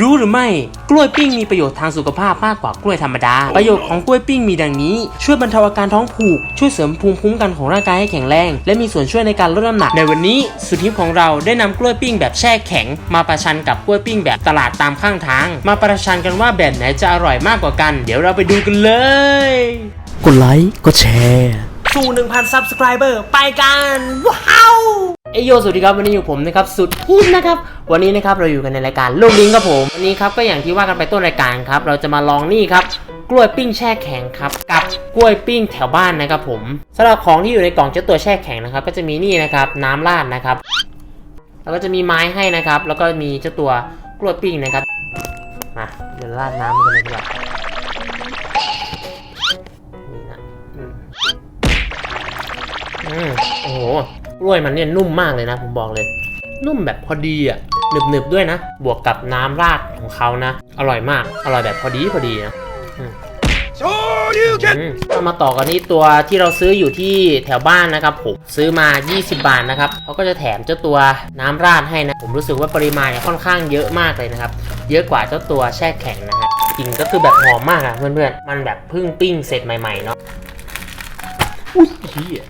รู้หรือไม่กล้วยปิ้งมีประโยชน์ทางสุขภาพมากกว่ากล้วยธรรมดา ประโยชน์ของกล้วยปิ้งมีดังนี้ ช่วยบรรเทาอาการท้องผูก ช่วยเสริมภูมิคุ้มกันของร่างกายให้แข็งแรง และมีส่วนช่วยในการลดน้ำหนัก ในวันนี้สุดทิพย์ของเราได้นำกล้วยปิ้งแบบแช่แข็ง มาประชันกับกล้วยปิ้งแบบตลาดตามข้างทาง มาประชันกันว่าแบบไหนจะอร่อยมากกว่ากัน เดี๋ยวเราไปดูกันเลย กดไลค์กดแชร์สู่1,000 subscriber ไปกันว้าว เอโยสวัสดีครับวันนี้อยู่ผมนะครับสุดฮิตนะครับวันนี้นะครับเราอยู่กันในรายการลูกลิงครับผมวันนี้ครับก็อย่างที่ว่ากันไปต้นรายการครับเราจะมาลองนี่ครับกล้วยปิ้งแช่แข็งครับกับกล้วยปิ้งแถวบ้านนะครับผมสำหรับของที่อยู่ในกล่องเจ้าตัวแช่แข็งนะครับก็จะมีนี่นะครับน้ำราดนะครับ แล้วก็จะมีไม้ให้นะครับ แล้วก็มีเจ้าตัวกล้วยปิ้งนะครับมาเดี๋ยวราดน้ำกันเลยดีกว่านี่นะอืมอืมโอ้โห กล้วยมันเนี่ยนุ่มมากเลยนะ ผมบอกเลย นุ่มแบบพอดีอะหนึบๆด้วยนะ บวกกับน้ำราดของเขานะ อร่อยมาก อร่อยแบบพอดีพอดีนะอืมอืมเอามาต่อกันนี่ตัวที่เราซื้ออยู่ที่แถวบ้านนะครับผมซื้อมา 20 บาทนะครับเขาก็จะแถมเจ้าตัวน้ำราดให้นะผมรู้สึกว่าปริมาณเนี่ยค่อนข้างเยอะมากเลยนะครับ เยอะกว่าเจ้าตัวแช่แข็งนะฮะกลิ่นก็คือแบบหอมมากอะเพื่อนๆมันแบบเพิ่งปิ้งเสร็จใหม่ๆเนาะ อุ้ยเฮีย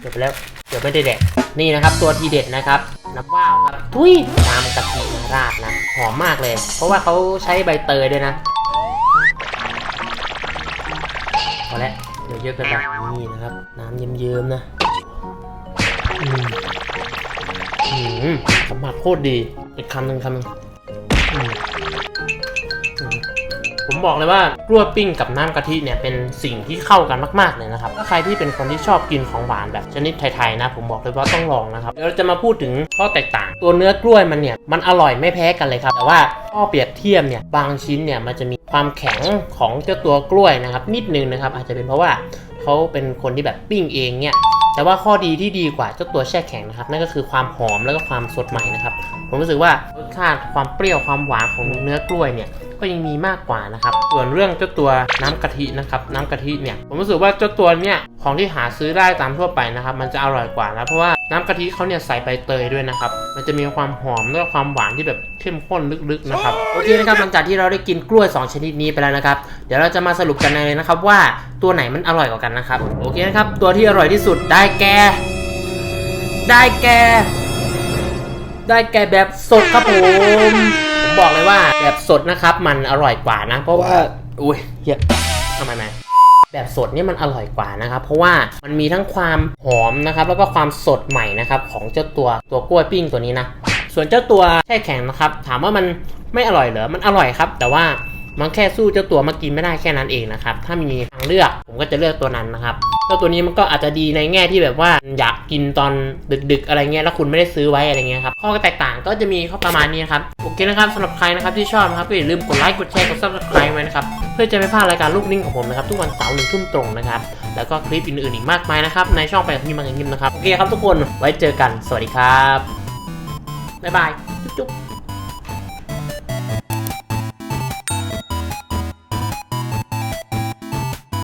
เดี๋ยวไปแล้วเดี๋ยวไม่ได้แดกนี่นะครับ ตัวทีเด็ดนะครับน้ำว่าวครับทุยน้ำกะทิมาราดนะหอมมากเลย เพราะว่าเขาใช้ใบเตยด้วยนะพอแล้วเดี๋ยวเยอะเกินไปนี่นะครับ น้ำเยิ้มๆนะอืมอืมสัมผัสโคตรดีอีกคำหนึ่งคำหนึ่ง ผมบอกเลยว่ากล้วยปิ้งกับน้ำกะทิเนี่ยเป็นสิ่งที่เข้ากันมากๆเลยนะครับถ้าใครที่เป็นคนที่ชอบกินของหวานแบบชนิดไทยๆนะ ผมบอกเลยว่าต้องลองนะครับเดี๋ยวเราจะมาพูดถึงข้อแตกต่าง ตัวเนื้อกล้วยมันเนี่ยมันอร่อยไม่แพ้กันเลยครับแต่ว่าข้อเปรียบเทียบเนี่ยบางชิ้นเนี่ยมันจะมีความแข็งของเจ้าตัวกล้วยนะครับ นิดนึงนะครับอาจจะเป็นเพราะว่าเขาเป็นคนที่แบบปิ้งเองเนี่ยแต่ว่าข้อดีที่ดีกว่าเจ้าตัวแช่แข็งนะครับนั่นก็คือความหอมแล้วก็ความสดใหม่นะครับผมรู้สึกว่ารสชาติความเปรี้ยวความหวานของเนื้อกล้วยเนี่ยก็ยังมีมากกว่านะครับส่วนเรื่องเจ้าตัวน้ำกะทินะครับน้ำกะทิเนี่ยผมรู้สึกว่าเจ้าตัวเนี่ยของที่หาซื้อได้ตามทั่วไปนะครับมันจะอร่อยกว่านะเพราะว่าน้ำกะทิเขาเนี่ยใส่ใบเตยด้วยนะครับมันจะมีความหอมและความหวานที่แบบเข้มข้นลึกๆนะครับโอเคนะครับหลังจากที่เราได้กินกล้วย 2 ชนิดนี้ไปแล้วนะครับ เดี๋ยวเราจะมาสรุปกันเลยนะครับว่าตัวไหนมันอร่อยกว่ากันนะครับโอเคนะครับตัวที่อร่อยที่สุดได้แก่ได้แก่ได้แก่แบบสดครับผม บอกเลยว่าแบบสดนะครับมันอร่อยกว่านะ เพราะว่าอุ้ยเฮียทำไมมาแบบสดเนี่ยมันอร่อยกว่านะครับ เพราะว่ามันมีทั้งความหอมนะครับ แล้วก็ความสดใหม่นะครับ ของเจ้าตัวตัวกล้วยปิ้งตัวนี้นะ ส่วนเจ้าตัวแช่แข็งนะครับ ถามว่ามันไม่อร่อยเหรอมันอร่อยครับ แต่ว่ามันแค่สู้เจ้าตัวมากินไม่ได้แค่นั้นเองนะครับ ถ้ามีทาง เลือก ผมก็จะเลือกตัวนั้นนะครับเจ้าตัวนี้มันก็อาจจะดีในแง่ที่แบบว่าอยากกินตอนดึก ๆ อะไรเงี้ยแล้วคุณไม่ได้ซื้อไว้อะไรเงี้ยครับข้อแตกต่างก็จะมีข้อประมาณนี้นครับโอเคนะครับสำหรับใครนะครับที่ชอบนะครับก็อย่าลืมกดไลค์กดแชร์กด subscribe ไว้นะครับเพื่อจะไม่พลาดรายการลูกนิ่งของผมนะครับทุกวันเสาร์หนึ่งทุ่มตรงนะครับแล้วก็คลิปอื่นๆอีกมากมายนะครับในช่องไปกับพี่มังยิมนะครับโอเคครับทุกคนไว้เจอกันสวัสดีครับบ๊ายบายจุ๊บ